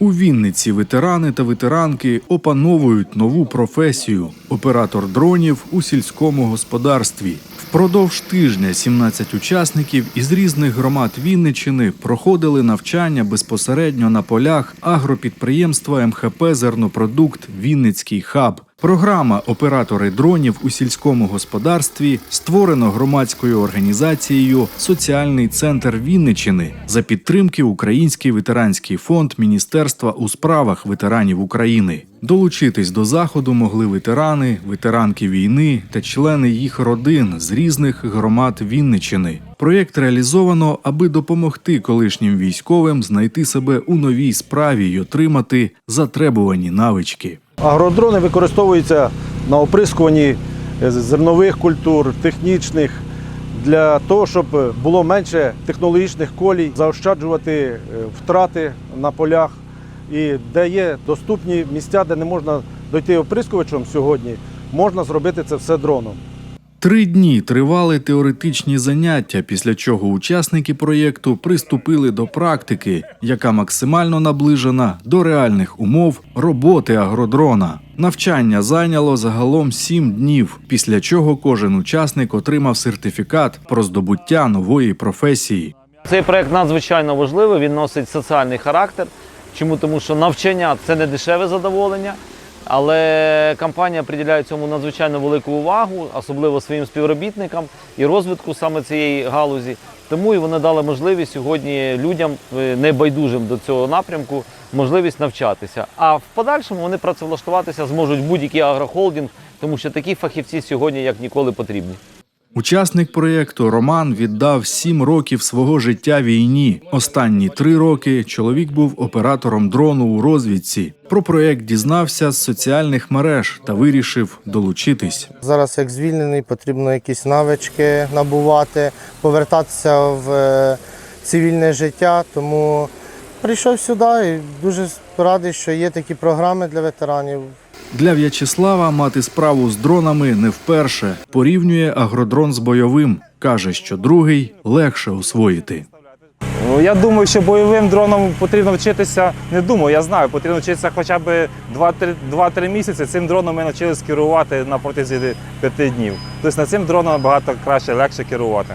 У Вінниці ветерани та ветеранки опановують нову професію оператор дронів у сільському господарстві. Впродовж тижня 17 учасників із різних громад Вінничини проходили навчання безпосередньо на полях агропідприємства МХП Зернопродукт Вінницький хаб. Програма Оператори дронів у сільському господарстві створено громадською організацією Соціальний центр Вінничини за підтримки Український ветеранський фонд Міністерства у справах ветеранів України. Долучитись до заходу могли ветерани, ветеранки війни та члени їх родин з різних громад Вінничини. Проєкт реалізовано, аби допомогти колишнім військовим знайти себе у новій справі й отримати затребувані навички. Агродрони використовуються на оприскуванні е, зернових культур, технічних, для того, щоб було менше технологічних колій, заощаджувати е, втрати на полях. І де є доступні місця, де не можна дойти оприскувачем сьогодні, можна зробити це все дроном. Три дні тривали теоретичні заняття, після чого учасники проєкту приступили до практики, яка максимально наближена до реальних умов роботи агродрона. Навчання зайняло загалом сім днів, після чого кожен учасник отримав сертифікат про здобуття нової професії. Цей проект надзвичайно важливий, він носить соціальний характер. Чому? Тому що навчання це не дешеве задоволення, але компанія приділяє цьому надзвичайно велику увагу, особливо своїм співробітникам і розвитку саме цієї галузі. Тому і вони дали можливість сьогодні людям, е, небайдужим до цього напрямку, можливість навчатися. А в подальшому вони працевлаштуватися зможуть будь-який агрохолдинг, тому що такі фахівці сьогодні як ніколи потрібні. Учасник проєкту Роман віддав сім років свого життя війні. Останні три роки чоловік був оператором дрону у розвідці. Про проєкт дізнався з соціальних мереж та вирішив долучитись. Зараз, як звільнений, потрібно якісь навички набувати, повертатися в е, цивільне життя. Тому прийшов сюди і дуже радий, що є такі програми для ветеранів. Для В'ячеслава мати справу з дронами не вперше. Порівнює агродрон з бойовим. каже, що другий легше освоїти. Ну, Я думаю, що бойовим дроном потрібно вчитися. Не думаю, я знаю, потрібно вчитися хоча б 2-3 2-3 місяці. Цим дроном ми навчилися керувати на протязі 5 днів. Тобто на цим дроном набагато краще, легше керувати.